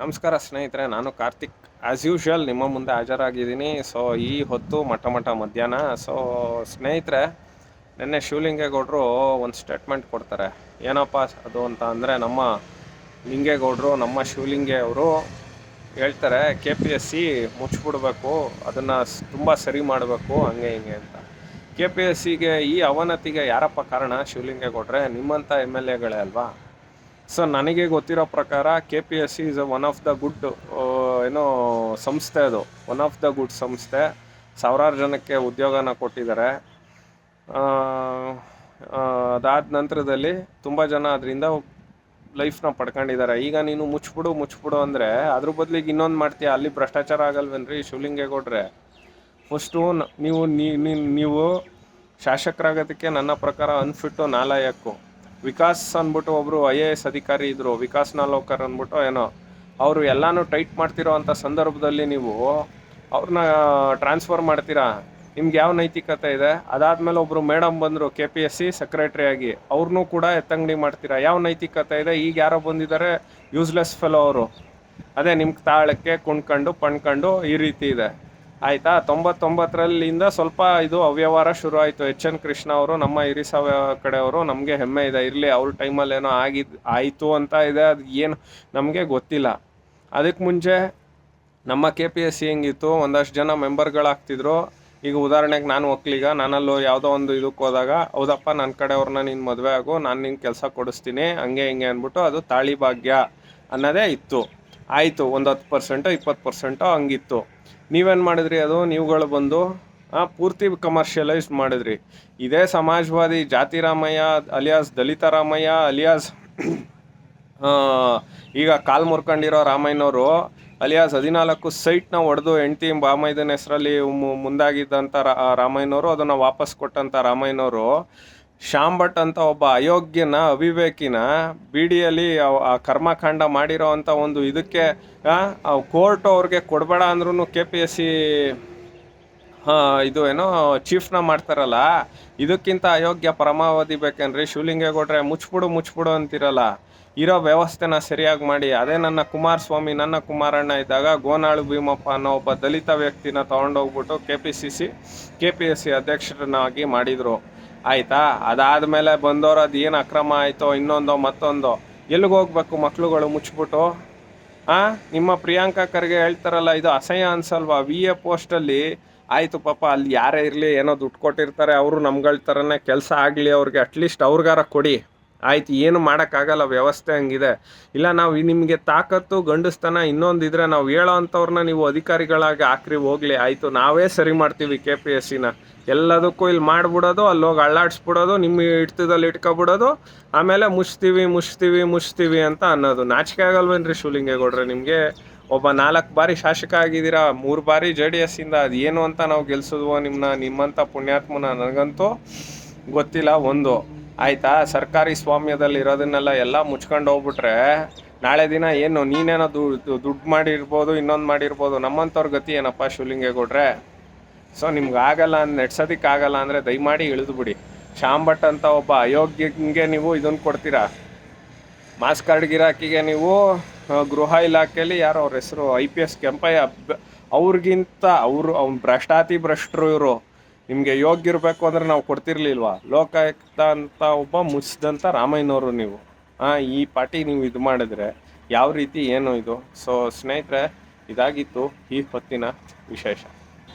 ನಮಸ್ಕಾರ ಸ್ನೇಹಿತರೆ, ನಾನು ಕಾರ್ತಿಕ್. ಆ್ಯಸ್ ಯೂಶ್ವಲ್ ನಿಮ್ಮ ಮುಂದೆ ಹಾಜರಾಗಿದ್ದೀನಿ. ಸೊ ಈ ಹೊತ್ತು ಮಠ ಮಠ ಮಧ್ಯಾಹ್ನ. ಸೊ ಸ್ನೇಹಿತರೆ, ನಿನ್ನೆ ಶಿವಲಿಂಗೇಗೌಡರು ಒಂದು ಸ್ಟೇಟ್ಮೆಂಟ್ ಕೊಡ್ತಾರೆ. ಏನಪ್ಪ ಅದು ಅಂತ ಅಂದರೆ, ನಮ್ಮ ಲಿಂಗೇಗೌಡರು, ನಮ್ಮ ಶಿವಲಿಂಗೆ ಅವರು ಹೇಳ್ತಾರೆ ಕೆ ಪಿ ಎಸ್ ಸಿ ಮುಚ್ಚಿಬಿಡ್ಬೇಕು ಅದನ್ನು ತುಂಬ ಸರಿ ಮಾಡಬೇಕು, ಹಂಗೆ ಹಿಂಗೆ ಅಂತ. ಕೆ ಪಿ ಎಸ್ ಸಿಗೆ ಈ ಅವನತಿಗೆ ಯಾರಪ್ಪ ಕಾರಣ ಶಿವಲಿಂಗೇಗೌಡ್ರೆ? ನಿಮ್ಮಂಥ ಎಂ ಎಲ್ ಎಗಳೇ ಅಲ್ವಾ? ಸೊ ನನಗೆ ಗೊತ್ತಿರೋ ಪ್ರಕಾರ K P S C is one of the good ಏನೋ ಸಂಸ್ಥೆ ಅದು. ಒನ್ ಆಫ್ ದ ಗುಡ್ ಸಂಸ್ಥೆ. ಸಾವಿರಾರು ಜನಕ್ಕೆ ಉದ್ಯೋಗನ ಕೊಟ್ಟಿದ್ದಾರೆ. ಅದಾದ ನಂತರದಲ್ಲಿ ತುಂಬ ಜನ ಅದರಿಂದ ಲೈಫ್ನ ಪಡ್ಕೊಂಡಿದ್ದಾರೆ. ಈಗ ನೀನು ಮುಚ್ಚಿಬಿಡು ಮುಚ್ಚಿಬಿಡು ಅಂದರೆ ಅದ್ರ ಬದಲಿಗೆ ಇನ್ನೊಂದು ಮಾಡ್ತೀಯ? ಅಲ್ಲಿ ಭ್ರಷ್ಟಾಚಾರ ಆಗಲ್ವೇನ್ರಿ ಶಿವಲಿಂಗೇಗೌಡ್ರೆ? ಫಸ್ಟು ನೀವು ನೀವು ಶಾಸಕರಾಗೋದಕ್ಕೆ ನನ್ನ ಪ್ರಕಾರ ಅನ್ಫಿಟ್ಟು ನಾಲಾಯಕ್ಕು ವಿಕಾಸ್ ಅಂದ್ಬಿಟ್ಟು ಒಬ್ಬರು ಐ ಎ ಎಸ್ ಅಧಿಕಾರಿ ಇದ್ದರು ವಿಕಾಸ್ ನಾಲೋಕರ್ ಅಂದ್ಬಿಟ್ಟು ಏನೋ, ಅವರು ಎಲ್ಲನೂ ಟೈಟ್ ಮಾಡ್ತಿರೋ ಅಂಥ ಸಂದರ್ಭದಲ್ಲಿ ನೀವು ಅವ್ರನ್ನ ಟ್ರಾನ್ಸ್ಫರ್ ಮಾಡ್ತೀರಾ? ನಿಮ್ಗೆ ಯಾವ ನೈತಿಕತೆ ಇದೆ? ಅದಾದಮೇಲೆ ಒಬ್ಬರು ಮೇಡಮ್ ಬಂದರು, K P S C secretary ಆಗಿ ಅವ್ರನ್ನೂ ಕೂಡ ಎತ್ತಂಗಡಿ ಮಾಡ್ತೀರಾ? ಯಾವ ನೈತಿಕತೆ ಇದೆ? ಈಗ ಯಾರೋ ಬಂದಿದ್ದಾರೆ, ಯೂಸ್ಲೆಸ್ ಫೆಲೋ ಅವರು. ಅದೇ ನಿಮ್ಗೆ ತಾಳಕ್ಕೆ, ಕುಣ್ಕೊಂಡು, ಪಣ್ಕೊಂಡು ಈ ರೀತಿ ಇದೆ. ಆಯಿತಾ? ತೊಂಬತ್ತೊಂಬತ್ತರಲ್ಲಿಂದ ಸ್ವಲ್ಪ ಇದು ಅವ್ಯವಹಾರ ಶುರು ಆಯಿತು ಎಚ್ ಎನ್ ಕೃಷ್ಣ ಅವರು, ನಮ್ಮ ಇರಿಸಾವ ಕಡೆಯವರು ನಮಗೆ ಹೆಮ್ಮೆ ಇದೆ. ಇರಲಿ, ಅವ್ರ ಟೈಮಲ್ಲಿ ಏನೋ ಆಗಿದ್ದು ಆಯಿತು ಅಂತ ಇದೆ. ಅದು ಏನು ನಮಗೆ ಗೊತ್ತಿಲ್ಲ. ಅದಕ್ಕೆ ಮುಂಚೆ ನಮ್ಮ ಕೆ ಪಿ ಎಸ್ ಸಿ ಹೆಂಗಿತ್ತು? ಒಂದಷ್ಟು ಜನ ಮೆಂಬರ್ಗಳಾಗ್ತಿದ್ರು. ಈಗ ಉದಾಹರಣೆಗೆ ನಾನು ಒಕ್ಕಲಿಗ, ನಾನಲ್ಲೂ ಯಾವುದೋ ಒಂದು ಇದಕ್ಕೆ ಹೋದಾಗ, ಹೌದಪ್ಪ ನನ್ನ ಕಡೆಯವ್ರನ್ನ ನೀನು ಮದುವೆ ಆಗು, ನಾನು ನಿನ್ನ ಕೆಲಸ ಕೊಡಿಸ್ತೀನಿ, ಹಂಗೆ ಹಿಂಗೆ ಅಂದ್ಬಿಟ್ಟು ಅದು ತಾಳಿ ಭಾಗ್ಯ ಅನ್ನೋದೇ ಇತ್ತು. ಆಯಿತು, ಒಂದು ಹತ್ತು ಪರ್ಸೆಂಟೋ, ಇಪ್ಪತ್ತು ಪರ್ಸೆಂಟೋ ಹಂಗಿತ್ತು. ನೀವೇನು ಮಾಡಿದ್ರಿ ಅದು? ನೀವುಗಳು ಬಂದು ಪೂರ್ತಿ ಕಮರ್ಷಿಯಲೈಸ್ ಮಾಡಿದ್ರಿ. ಇದೇ ಸಮಾಜವಾದಿ ಜಾತಿ ರಾಮಯ್ಯ, ಅಲಿಯಾಸ್ ದಲಿತ ರಾಮಯ್ಯ, ಅಲಿಯಾಸ್ ಈಗ ಕಾಲ್ ಮುರ್ಕೊಂಡಿರೋ ರಾಮಯ್ಯನವರು, ಅಲಿಯಾಸ್ ಹದಿನಾಲ್ಕು ಸೈಟ್ನ ಒಡೆದು ಹೆಂಡ್ತಿ ಬಾಮೈದನ ಹೆಸರಲ್ಲಿ ಮುಂದಾಗಿದ್ದಂಥ ರಾಮಯ್ಯನವರು, ಅದನ್ನು ವಾಪಸ್ ಕೊಟ್ಟಂಥ ರಾಮಯ್ಯನವರು ಶ್ಯಾಮ್ ಅಂತ ಒಬ್ಬ ಅಯೋಗ್ಯನ, ಅವಿವೇಕಿನ ಬಿಡಿಯಲ್ಲಿ ಆ ಕರ್ಮಕಾಂಡ ಮಾಡಿರೋ ಅಂಥ ಒಂದು ಇದಕ್ಕೆ ಕೋರ್ಟ್ ಅವ್ರಿಗೆ ಕೊಡಬೇಡ ಅಂದ್ರೂ ಕೆ ಪಿ ಎಸ್ ಸಿ ಇದು ಏನೋ ಚೀಫ್ನ ಮಾಡ್ತಾರಲ್ಲ, ಇದಕ್ಕಿಂತ ಅಯೋಗ್ಯ ಪರಮಾವಧಿ ಬೇಕೇನ್ರಿ? ಶಿವಲಿಂಗೇಗೌಡ್ರೆ ಮುಚ್ಬಿಡು ಮುಚ್ಬಿಡು ಅಂತಿರಲ್ಲ. ಇರೋ ವ್ಯವಸ್ಥೆನ ಸರಿಯಾಗಿ ಮಾಡಿ. ಅದೇ ನನ್ನ ಕುಮಾರಸ್ವಾಮಿ, ನನ್ನ ಕುಮಾರಣ್ಣ ಇದ್ದಾಗ ಗೋನಾಳು ಭೀಮಪ್ಪ ಅನ್ನೋ ಒಬ್ಬ ದಲಿತ ವ್ಯಕ್ತಿನ ತೊಗೊಂಡೋಗ್ಬಿಟ್ಟು K P C C K P S C ಅಧ್ಯಕ್ಷರನ್ನಾಗಿ ಮಾಡಿದರು. ಆಯಿತಾ? ಅದಾದಮೇಲೆ ಬಂದವರು ಅದು ಏನು ಅಕ್ರಮ ಆಯಿತೋ, ಇನ್ನೊಂದೋ, ಮತ್ತೊಂದೋ? ಎಲ್ಲಿಗೆ ಹೋಗ್ಬೇಕು ಮಕ್ಳುಗಳು ಮುಚ್ಚಿಬಿಟ್ಟು ಹಾಂ ನಿಮ್ಮ ಪ್ರಿಯಾಂಕಾ ಖರ್ಗೆ ಹೇಳ್ತಾರಲ್ಲ, ಇದು ಅಸಹ್ಯ ಅನ್ಸಲ್ವಾ? ವಿ ಎ ಪೋಸ್ಟಲ್ಲಿ ಆಯಿತು ಪಾಪ, ಅಲ್ಲಿ ಯಾರೇ ಇರಲಿ, ಏನೋ ದುಡ್ಡು ಕೊಟ್ಟಿರ್ತಾರೆ, ಅವರು ನಮ್ಗಳ ಥರನೇ ಕೆಲಸ ಆಗಲಿ, ಅವ್ರಿಗೆ ಅಟ್ಲೀಸ್ಟ್ ಅವ್ರಿಗಾರ ಕೊಡಿ. ಆಯ್ತು, ಏನು ಮಾಡೋಕ್ಕಾಗಲ್ಲ, ವ್ಯವಸ್ಥೆ ಹಂಗಿದೆ. ಇಲ್ಲ, ನಾವು ನಿಮಗೆ ತಾಕತ್ತು, ಗಂಡಸ್ತನ ಇನ್ನೊಂದು ಇದ್ರೆ ನಾವು ಹೇಳೋ ಅಂಥವ್ರನ್ನ ನೀವು ಅಧಿಕಾರಿಗಳಾಗಿ ಹಾಕ್ರಿ, ಹೋಗ್ಲಿ, ಆಯಿತು, ನಾವೇ ಸರಿ ಮಾಡ್ತೀವಿ ಕೆ ಪಿ ಎಸ್ ಸಿನ ಎಲ್ಲದಕ್ಕೂ ಇಲ್ಲಿ ಮಾಡಿಬಿಡೋದು, ಅಲ್ಲೋಗಿ ಅಳ್ಳಾಡ್ಸ್ಬಿಡೋದು ನಿಮ್ಮ ಹಿಡ್ತದಲ್ಲಿ ಇಟ್ಕೊಬಿಡೋದು, ಆಮೇಲೆ ಮುಚ್ತೀವಿ ಮುಚ್ತೀವಿ ಮುಚ್ತೀವಿ ಅಂತ ಅನ್ನೋದು. ನಾಚಿಕೆ ಆಗಲ್ವೇನ್ರಿ ಶಿವಲಿಂಗೇಗೌಡ್ರೆ, ನಿಮಗೆ ಒಬ್ಬ ನಾಲ್ಕು ಬಾರಿ ಶಾಸಕ ಆಗಿದ್ದೀರಾ, ಮೂರು ಬಾರಿ ಜೆ ಡಿ ಎಸ್ಸಿಂದ ಅದು ಏನು ಅಂತ ನಾವು ಗೆಲ್ಸಿದ್ವೋ ನಿಮ್ಮನ್ನ ನಿಮ್ಮಂಥ ಪುಣ್ಯಾತ್ಮನ ನನಗಂತೂ ಗೊತ್ತಿಲ್ಲ, ಒಂದು. ಆಯಿತಾ? ಸರ್ಕಾರಿ ಸ್ವಾಮ್ಯದಲ್ಲಿ ಇರೋದನ್ನೆಲ್ಲ ಎಲ್ಲ ಮುಚ್ಕೊಂಡು ಹೋಗ್ಬಿಟ್ರೆ ನಾಳೆ ದಿನ ಏನು, ನೀನೇನೋ ದುಡ್ಡು ಮಾಡಿರ್ಬೋದು, ಇನ್ನೊಂದು ಮಾಡಿರ್ಬೋದು, ನಮ್ಮಂಥವ್ರ ಗತಿ ಏನಪ್ಪ ಶಿವಲಿಂಗೇಗೌಡ್ರೆ ಸೊ ನಿಮ್ಗೆ ಆಗಲ್ಲ ನೆಡ್ಸೋದಕ್ಕೆ ಆಗಲ್ಲ ಅಂದರೆ ದಯಮಾಡಿ ಇಳಿದು ಬಿಡಿ ಭಟ್ ಅಂತ ಒಬ್ಬ ಅಯೋಗ್ಯಂಗೆ ನೀವು ಇದನ್ನು ಕೊಡ್ತೀರಾ? ಮಾಸ್ ಕಾರ್ಡ್ ಗಿರಾಕಿಗೆ ನೀವು ಗೃಹ ಇಲಾಖೆಯಲ್ಲಿ ಯಾರೋ ಅವ್ರ ಹೆಸರು, ಐ ಪಿ ಎಸ್ ಕೆಂಪಯ್ಯ ಅವ್ರಿಗಿಂತ ಅವರು, ಅವ್ನು ಭ್ರಷ್ಟಾತಿ ಭ್ರಷ್ಟರು ಇವರು. ನಿಮಗೆ ಯೋಗ್ಯ ಇರಬೇಕು ಅಂದರೆ ನಾವು ಕೊಡ್ತಿರ್ಲಿಲ್ವಾ? ಲೋಕಾಯುಕ್ತ ಅಂತ ಒಬ್ಬ ಮುಚ್ಚಿದಂಥ ರಾಮಯ್ಯನವರು ನೀವು. ಈ ಪಾರ್ಟಿ ನೀವು ಇದು ಮಾಡಿದ್ರೆ ಯಾವ ರೀತಿ ಏನು ಇದು? ಸೊ ಸ್ನೇಹಿತರೆ, ಇದಾಗಿತ್ತು ಈ ಹೊತ್ತಿನ ವಿಶೇಷ.